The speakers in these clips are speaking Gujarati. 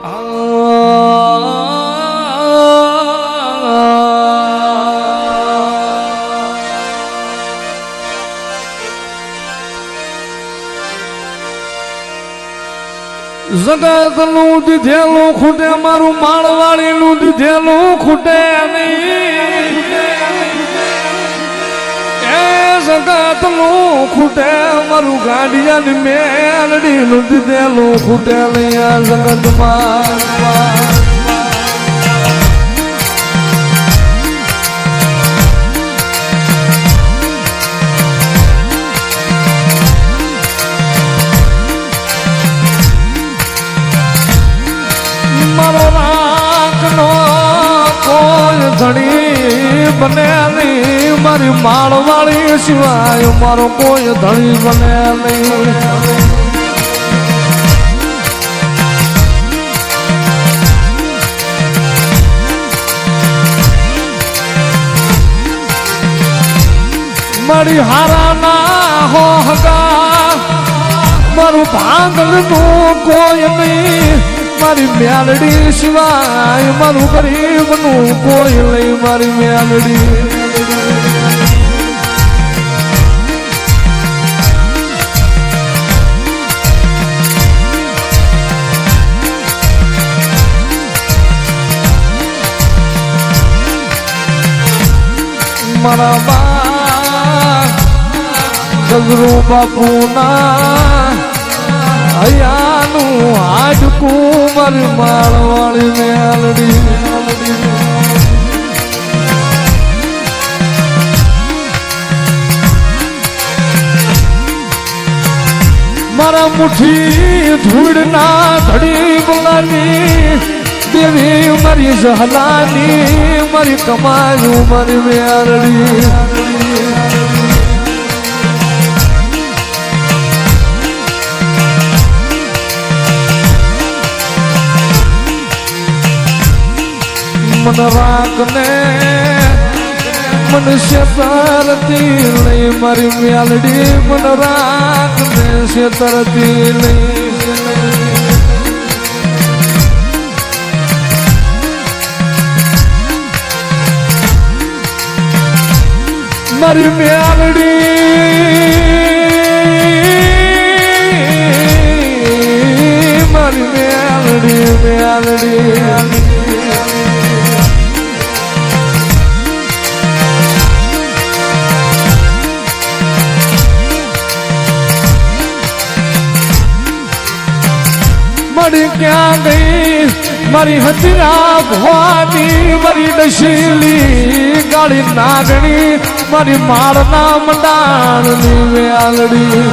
જગતનું દીધેલું ખૂટે મારું માળવાળી નું દીધેલું ખૂટે. જગતનું ખૂટે, મારું ગાડિયાની મેલડી નું દીધેલું ખૂટે આ જગતમાં. મારો કોઈ ધણી બને મારી માળવાળી સિવાય મારો કોઈ ધણી બને નહીં. મારી હારાના હો હગા મારું ભાંગલનું કોઈ નહીં. મારી મેલડી સિવાય મારું ગરીબનું કોઈ નહીં. મારી મ્યાલડી મારા બા ગજરુ બાપુના હૈયાનું હાડકું મર માળવાળી મેલડી મારા મુઠી ધૂળના ધડી બોલાની. દેવી મારી જહલાની મારી કમાયું મારી મેરડી મન રાખને મનુષ્ય તરતી નહીં મારી મ્યાલડી મન રાખને છે તરતી નહીં મારી મ્યાલડી મારી મ્યાલડી મ્યાલડી મળી ક્યાં ગઈ? મારી હજરા ભવાની મારી દશીલી ગાળી નાગણી મારી માળના મંડાણની વ્યાલડી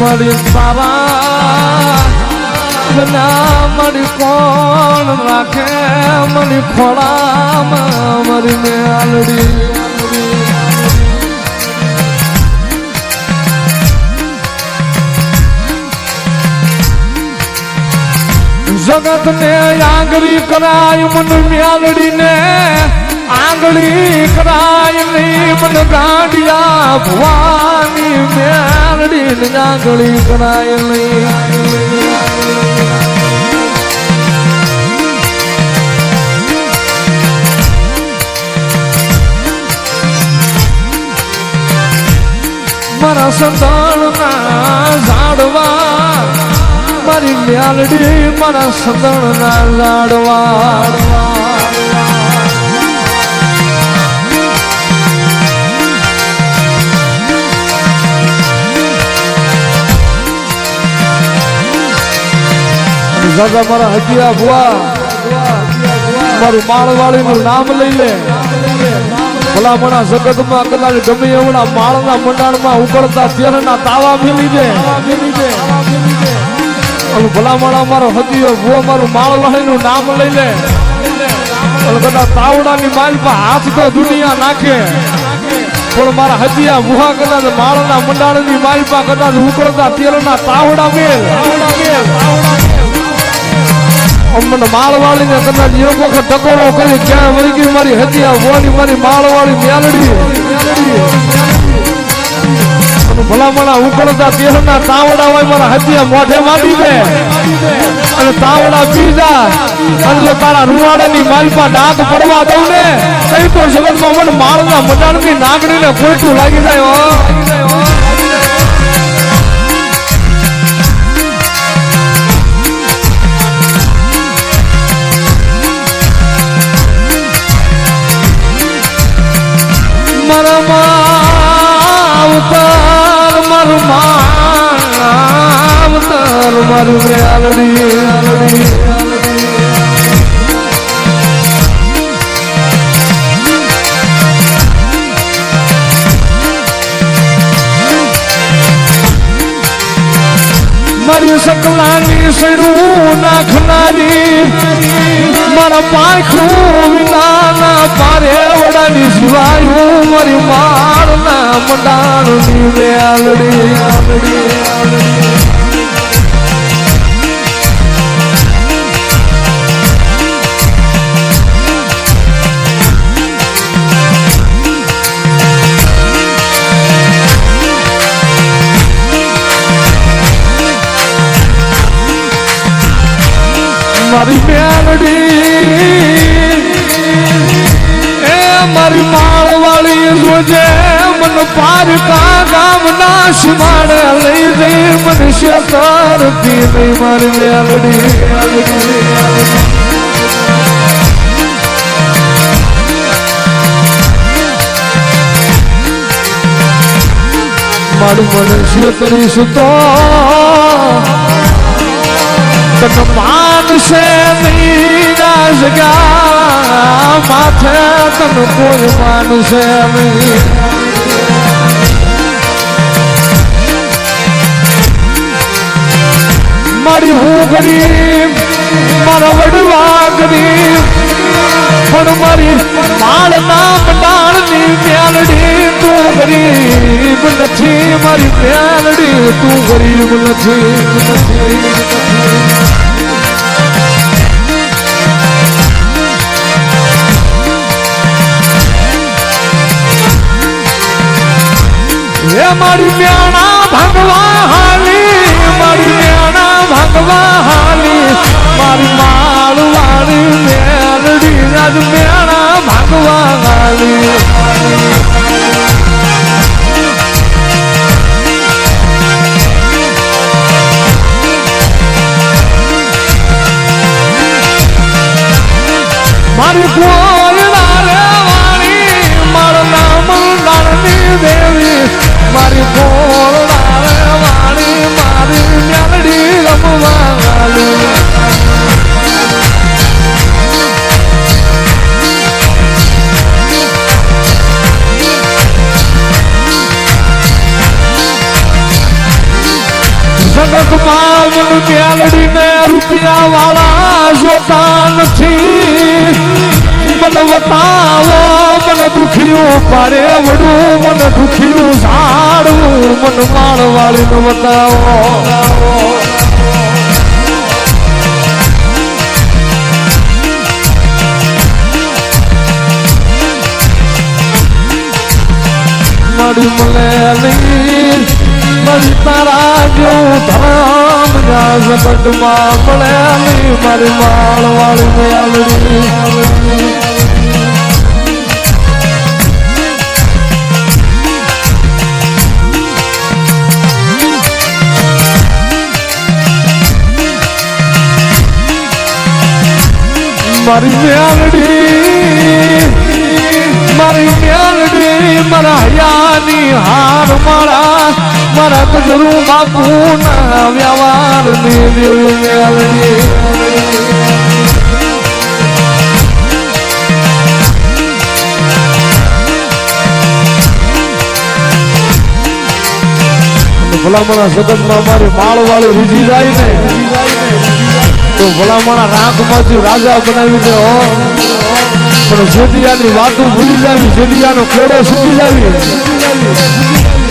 મારી તારા ના મળી કોણ રાખે? મળી ખોળામાં મરી મેલડી જગત ને આંગળી કરાય મન મ્યાલડી ને આંગળી કરાય નહીં મન ગાંડિયા ભવાની મ્યાલડી ને આંગળી કરાય નહીં. મારા સંતાણના ઝાડવા મારી મ્યાલડી મારા સંતાણના લાડવા. દાદા મારા હજીયા ભુવા. મારું માળવાળી નું નામ લઈ લે. ભલામણા જગતમાં કદાચ ગમે એવડા માળના મંડાણમાં ઉકળતા તેરના તાવા મિલી દે. ભલામણા મારો હજીયો ભુવો મારું માળવાળીનું નામ લઈ લે કદાચ તાવડાની માલ હાથ તો દુનિયા નાખે. પણ મારા હજીયા ગુહા કદાચ માળના મંડાણની માલપા કદાચ ઉકળતા તેલના તાવડા મેલ. અમને માળવાળીને કદાચ એક વખત ટકોરો કરી, ક્યાં વળી ગઈ મારી હતિયા વોની મારી માળવાળી મેલડી. ભલામણા ઉકળતા દેહના તાવડા હોય મારા હથિયા મોઢે માંડી દે. અને તાવડા પી જાય અને જો તારા રૂવાડાની માલપા ડાક પડવા દઉં ને કઈ તો જગતમાં મને માળના મટાણની નાગડીને કોઈટું લાગી જાય મારા મરમાવતાર મારું મેલડી મેલડી મારી સકલાની સડું નાખનારી, મારા પાંખું વિનાના પારે વડાની સિવાયું મારી માળના મંડાણની વેલડી મારી મેલડી, એ મારી માળવાળી જોજે મન પારકા ગામ ના સીમાડે લઈ જઈ મનુષ્ય તરફી નહીં મારી મેલડી. મારું મનુષ્ય કરીશું તો તન માનશે નહીં ના સગા માથે તન કોઈ મારી. હું ગરીબ મારા વડવા ગરીબ પણ મારી માળ ના મંડાણની મેલડી તું ગરીબ નથી, મારી મેલડી તું ગરીબ નથી. હે મારી મ્યાણા ભગવા હાલી, મારી મ્યાણા ભગવા હાલી, મારી માળવાળી મેરડી રાજ મ્યાણા ભગવા હાલી. મારી કોયલા મને મેલડીને રૂપિયા વાળા જોતા નથી. મને બતાવો મને દુખ્યું પારે વડું મને દુખ્યું ઝાડવું, મને માળવાળીને બતાવો મારી મળેલી મારી તારા જેવું ધામ જા ઝપટમાં મળેલી મારી મેલડી મારી મેલડી મારા હયાની હાર મારા મારા ગજરું બાપુ ના વ્યવહારની મેલડી ભલામણા જગતમાં અમારી માળવાળી રીજી જાય ને તો ભલામણા રાંખમાંથી રાજા બનાવી દે હો. પણ જેદિયાની વાતો ભૂલી જાવી જેદિયાનો કેડો છૂટી જાવી.